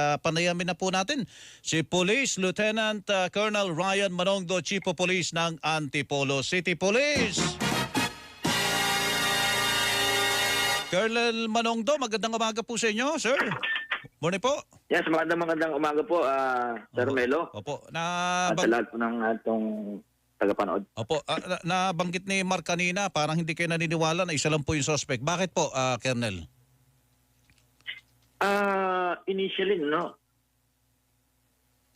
Uh, panayamin na po natin si Police Lieutenant uh, Colonel Ryan Manongdo, Chief of Police ng Antipolo City Police. Colonel Manongdo, magandang umaga po sa inyo, sir. Morning po. Yes, magandang magandang umaga po, ah, Sir Opo. Melo. Opo, na At sa lahat po ng atong tagapanood. Opo, ah, na- nabanggit ni Mark kanina, parang hindi kayo naniniwala na isa lang po yung suspect. Bakit po, ah, Colonel? Ah, initially, no?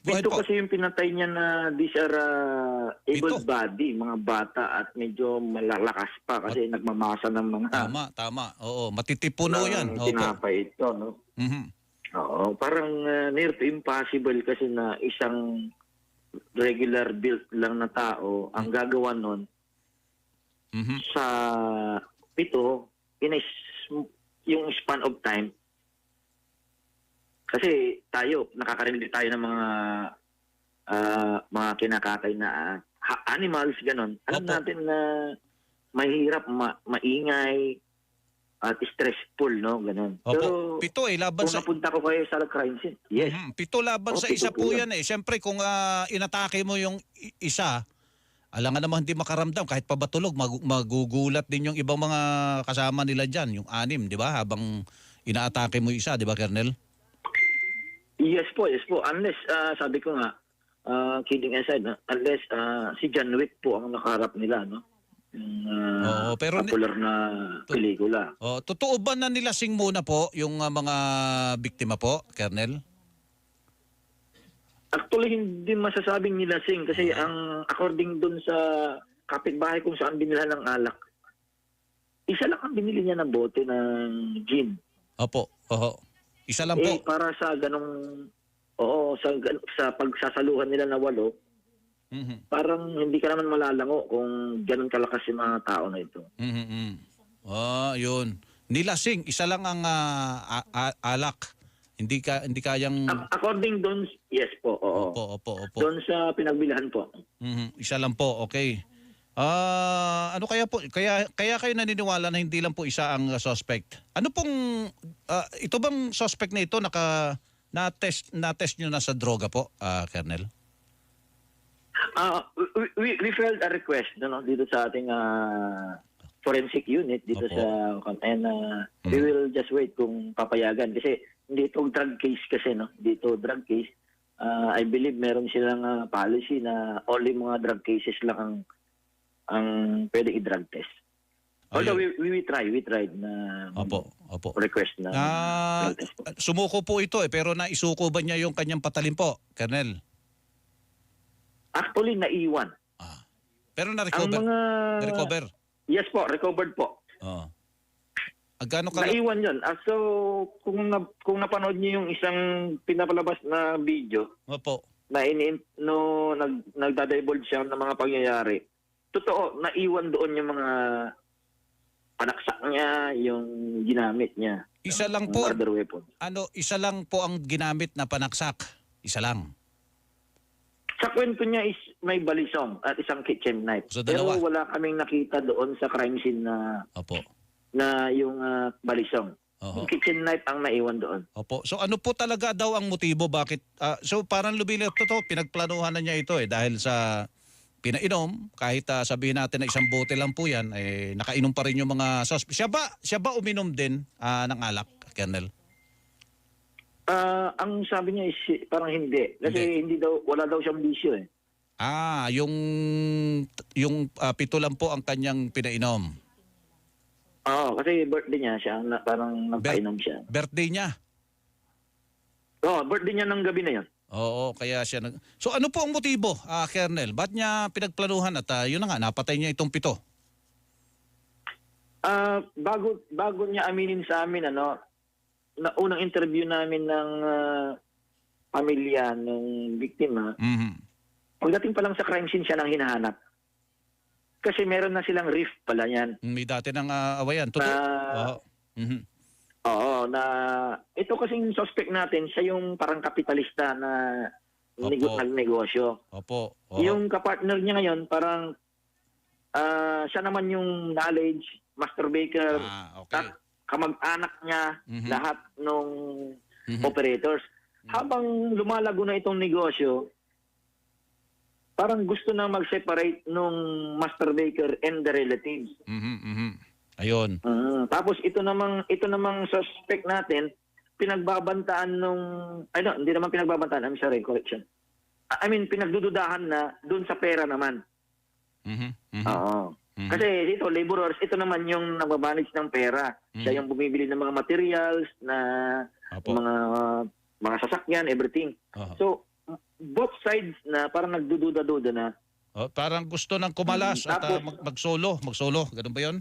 Go ahead Ito po. kasi yung pinatay niya na these are ah, able Ito. body, mga bata at medyo malalakas pa kasi nagmamasa ng mga Tama, tama. Oo, matitipuno yan. Opo. tinapay ito, no? Mhm. Oo, parang ah, near to impossible kasi na isang regular built lang na tao ang gagawa nun Mhm. sa pito in a s- yung span of time kasi tayo nakakarinig tayo ng mga ah, mga kinakatay na ha- animals ganon alam Opo. natin na mahirap ma- maingay at stressful no ganon Opo. pero Pito eh, laban kung sa... napunta ko kayo sa crime scene yes Mhm, Pito laban Oh, sa pito isa po yan eh. Siyempre kung ah, inatake mo yung isa, alangan naman hindi makaramdam kahit pa batulog, mag- magugulat din yung ibang mga kasama nila dyan, yung anim, di ba? Habang inaatake mo yung isa, di ba, Colonel? Yes po, yes po. Unless, ah, sabi ko nga, ah, kidding aside, no? unless ah, si John Wick po ang nakaharap nila, no? Yung ah, Oo, pero ni- popular na pelikula. Oh, totoo ba na nilasing muna po yung ah, mga biktima po, Colonel? Actually, hindi masasabing nilasing kasi ang according dun sa kapitbahay kung saan binila ng alak, isa lang ang binili niya ng bote ng gin. Opo, oho. Isa lang Eh, po. para sa ganong, oo, sa, sa pagsasaluhan nila na walo, Mhm, parang hindi ka naman malalango kung ganun kalakas yung mga tao na ito. mhm, mhm. Ah, yun. Nilasing, isa lang ang ah, a- a- alak. Hindi ka hindi kayang Ac- According doon, yes po, oo. Opo, opo, opo. Doon sa pinagbilahan po. Mhm, Isa lang po, okay. Ah, ano kaya po kaya kaya kayo naniniwala na hindi lang po isa ang uh, suspect. Ano pong ah, ito bang suspect na ito naka na test na test niyo na sa droga po, ah, Colonel? Ah, we, we, we filed a request no, dito sa ating ah, forensic unit dito Opo. sa and ah, we Mm. will just wait kung papayagan kasi hindi ito drug case kasi no dito drug case Ah, I believe meron silang ah, policy na only mga drug cases lang ang ang pwede i-drug test. Although we, we, we try, we tried na Opo, opo. request na Ah, drug test po. sumuko po ito eh pero naisuko ba niya yung kanyang patalim po, Colonel? Actually, naiwan. Ah. Pero Ang na-recover. mga... Na-recover. Yes po, recovered po. Oo. Agano ka Naiwan yun. Ah, so, kung, na, kung napanood niyo yung isang pinapalabas na video Opo. na ini no, nag, nagdadivulge siya ng mga pangyayari, totoo, naiwan doon yung mga panaksak niya, yung ginamit niya. Isa lang po. Murder weapon. Ano, isa lang po ang ginamit na panaksak. Isa lang. Sa kwento niya is may balisong at isang kitchen knife. So, Pero wala kaming nakita doon sa crime scene na Opo. na yung ah, balisong. Oho. Yung kitchen knife ang naiwan doon. Opo. So ano po talaga daw ang motibo bakit ah, so parang lubilip to, to pinagplanuhan na niya ito eh dahil sa pinainom kahit ah, sabihin natin na isang bote lang po yan eh nakainom pa rin yung mga suspect. Siya ba siya ba uminom din ah, ng alak, Colonel? Ah, ang sabi niya is parang hindi. Kasi hindi, daw wala daw siyang bisyo eh. Ah, yung yung ah, pito lang po ang kanyang pinainom. Oo, kasi birthday niya siya, na, parang nagpainom siya. Birthday niya. Oo, birthday niya ng gabi na yun. Oo, kaya siya nag So ano po ang motibo, ah, Colonel? Ba't niya pinagplanuhan at ah, yun na nga napatay niya itong pito? Ah, bago bago niya aminin sa amin ano, na unang interview namin ng ah, pamilya ng biktima, Mhm. pagdating pa lang sa crime scene siya nang hinahanap. Kasi meron na silang rift pala yan. May dati ng ah, awayan. Totoo. Na- Oo. Mhm. Oo, na ito kasing suspect natin, siya yung parang kapitalista na nego- Opo. nagnegosyo. Opo. Oo. Yung kapartner niya ngayon, parang ah, siya naman yung knowledge, master baker, Ah, okay. at kamag-anak niya, Mhm. lahat nung Mhm. operators. habang lumalago na itong negosyo, parang gusto na mag-separate nung master baker and the relatives. Mhm, mhm. Ayun. Mm, tapos ito namang ito namang suspect natin pinagbabantaan nung ay no, hindi naman pinagbabantaan, I'm sorry, correction. I mean pinagdududahan na doon sa pera naman. Mhm, mhm. Oo. Mhm. Kasi dito laborers, ito naman yung nagbamanage ng pera. Siya Mhm. yung bumibili ng mga materials na Opo. mga mga sasakyan, everything. Oho. So both sides na parang nagdududa-duda na. Oh, parang gusto ng kumalas Mm, at ah, tapos- mag- mag-solo, mag-solo. Ganun ba 'yon?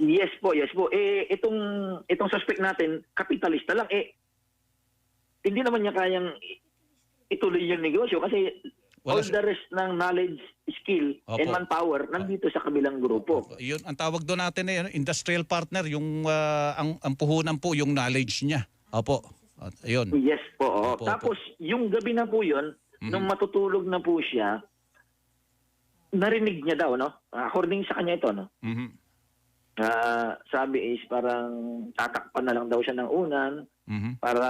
Yes po, yes po. Eh itong itong suspect natin, kapitalista lang eh hindi naman niya kayang ituloy yung negosyo kasi Wala all siya- the rest ng knowledge, skill, and Opo. manpower nandito sa kabilang grupo. Yun ang tawag doon natin eh, ano, industrial partner, yung ah, ang, ang puhunan po yung knowledge niya. Opo. At ayun. Yes po. oo. Opo, opo. Tapos yung gabi na po yun, Mhm. nung matutulog na po siya, narinig niya daw, no? According sa kanya ito, no? Mhm. Ah, sabi is parang tatakpan na lang daw siya ng unan Mhm. para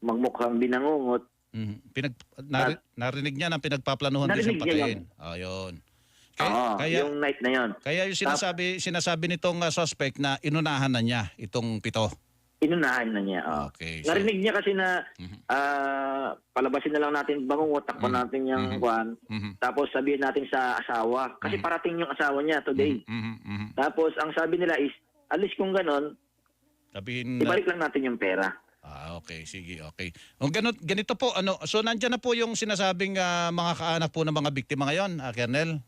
magmukhang binangungot. Mhm. Pinag nari- narinig niya na pinagpaplanuhan din Narinig siyang niya patayin. Ayun. Kaya, Oo, kaya, yung night na yon. kaya yung sinasabi sinasabi nitong ah, suspect na inunahan na niya itong pito. Inunahan na niya. oo. Okay. So, Narinig niya kasi na Mhm. ah, palabasin na lang natin bangungot, takpan Mhm. natin yung Mhm. kwan. mhm. Tapos sabihin natin sa asawa. Kasi Mhm. parating yung asawa niya today. Mhm, mhm. Tapos ang sabi nila is, alis kung ganon, Sabihin na, ibalik lang natin yung pera. Ah, okay, sige, okay. O ganito, ganito po, ano, so nandiyan na po yung sinasabing ah, mga kaanak po ng mga biktima ngayon, ah, Colonel.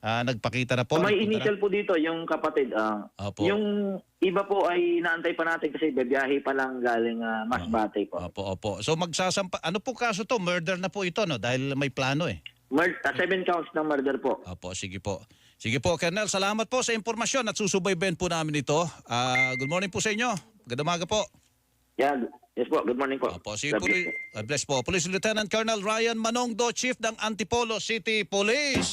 Ah, nagpakita na po. May nagpunta na? initial po dito, yung kapatid. ah, Opo. yung iba po ay naantay pa natin kasi babiyahe pa lang galing uh, Masbate po. Opo, opo. So magsasampa, ano po kaso to? Murder na po ito, no? Dahil may plano eh. Mur- ah, seven counts ng murder po. Opo, sige po. Sige po, Colonel, salamat po sa impormasyon at susubaybayan po namin ito. Ah, good morning po sa inyo. Magandang umaga po. Yeah, yes po. Good morning po. Opo, sige God bless po. God bless po. Police Lieutenant Colonel Ryan Manongdo, Chief ng Antipolo City Police.